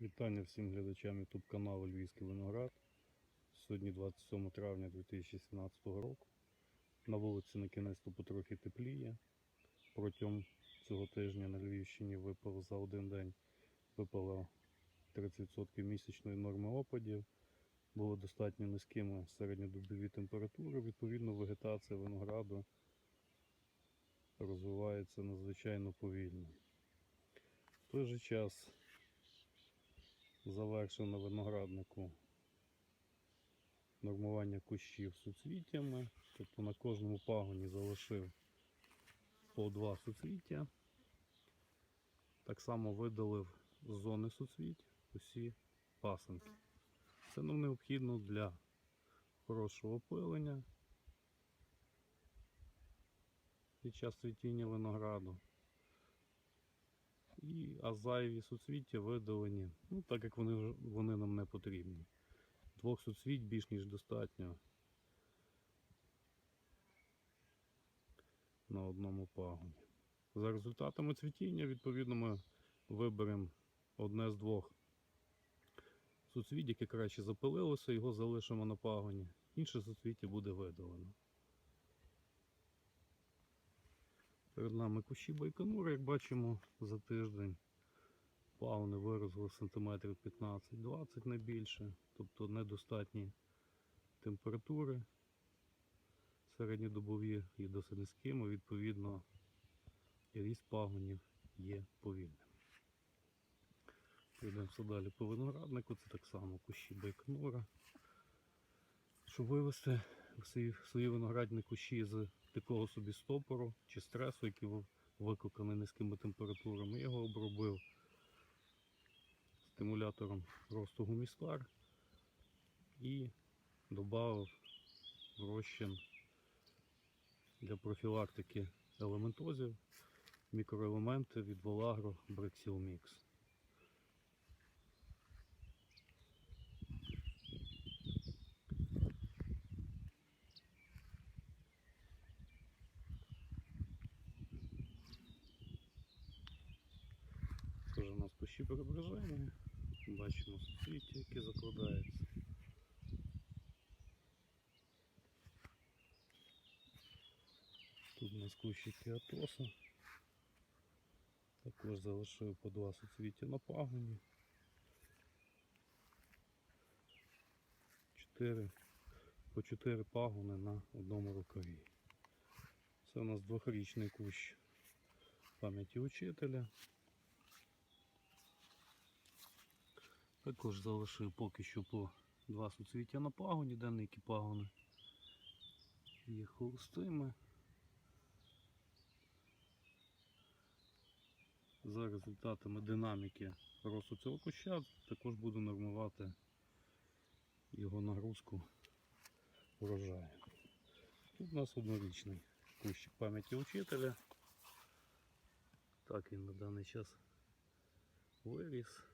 Вітання всім глядачам YouTube каналу Львівський виноград. Сьогодні 27 травня 2017 року. На вулиці на кінець потрохи тепліє. Протягом цього тижня на Львівщині випало за один день випало 30% місячної норми опадів. Було достатньо низькими середньодобові температури. Відповідно, вегетація винограду розвивається надзвичайно повільно. В той же час завершив на винограднику нормування кущів суцвіттями. Тобто на кожному пагоні залишив по два суцвіття. Так само видалив з зони суцвіть усі пасинки. Це нам необхідно для хорошого опилення під час цвітіння винограду. І, а зайві суцвіття видалені, ну, так як вони, вони нам не потрібні. Двох суцвіть більш ніж достатньо на одному пагоні. За результатами цвітіння, відповідно, ми виберемо одне з двох суцвіть, яке краще запилилося, його залишимо на пагоні. Інше суцвіття буде видалено. Перед нами кущі байконури, як бачимо, за тиждень пагони виросли сантиметрів 15-20 не більше, тобто недостатні температури середньодобові є досить низькими, відповідно, і ріст пагонів є повільним. Прийдемося далі по винограднику, це так само кущі байконура. Щоб вивести свої виноградні кущі з такого собі стопору чи стресу, який був викликаний низькими температурами, я його обробив стимулятором росту гумістар і додав розчин для профілактики елементозів, мікроелементи від Voлагro Brexil Mix. Це кущі преображення. Бачимо суцвіття, які закладаються. Тут у нас кущики атоса. Також залишив по два суцвіття на пагоні. Чотири, по чотири пагони на одному рукаві. Це у нас двохрічний кущ пам'яті учителя. Також залишив поки що по два суцвіття на пагоні, денники пагони є холостими. За результатами динаміки росту цього куща також буду нормувати його нагрузку врожаю. Тут у нас однорічний кущик пам'яті учителя. Так він на даний час виріс.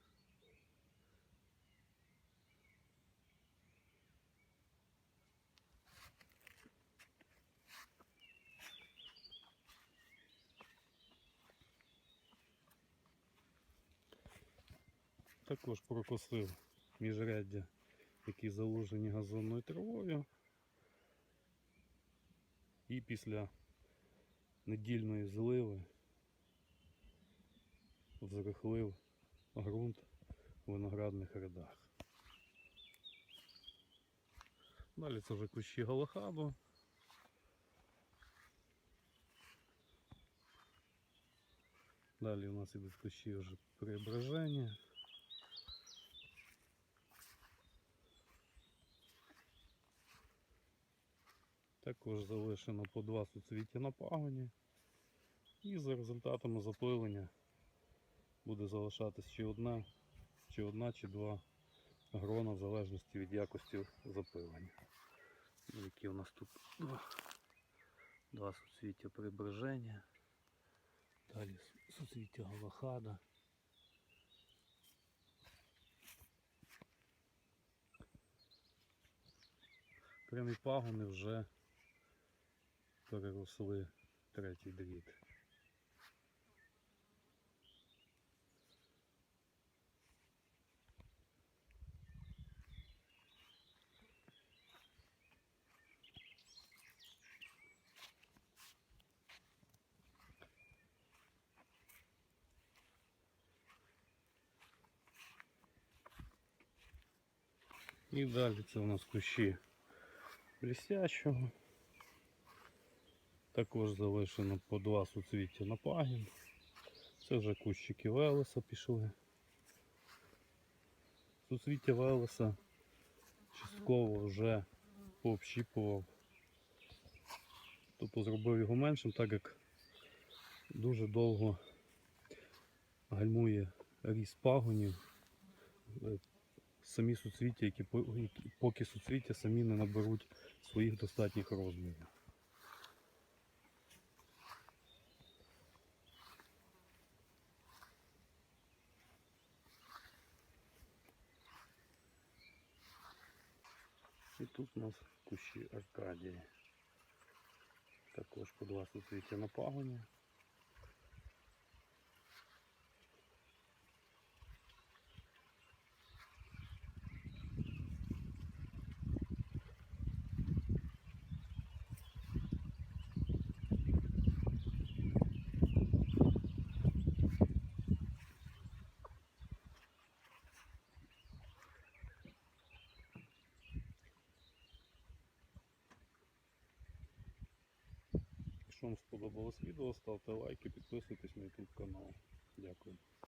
Також прокосив міжряддя, які заложені газонною травою. І після недільної зливи взрихлив ґрунт в виноградних рядах. Далі це вже кущі галахаду. Далі у нас ідуть кущі вже преображення. Також залишено по два суцвіття на пагоні. І за результатами запилення буде залишатись чи одна, чи одна, чи два грона в залежності від якості запилення. Ну, Які у нас тут два, два суцвіття прибереження. Далі суцвіття галахада. Прямі пагони вже переросли третій дріт. І далі це у нас кущі блістячого. Також залишено по два суцвіття на пагін. Це вже кущики Велеса пішли. Суцвіття Велеса частково вже пообщіпував. Тобто зробив його меншим, так як дуже довго гальмує ріст пагонів. Е, Самі суцвіття, які поки суцвіття самі не наберуть своїх достатніх розмірів. І тут у нас кущі Аркадії. Також по два суцвіття на пагоні. Вам сподобалось відео, ставте лайки, підписуйтесь на YouTube канал. Дякую.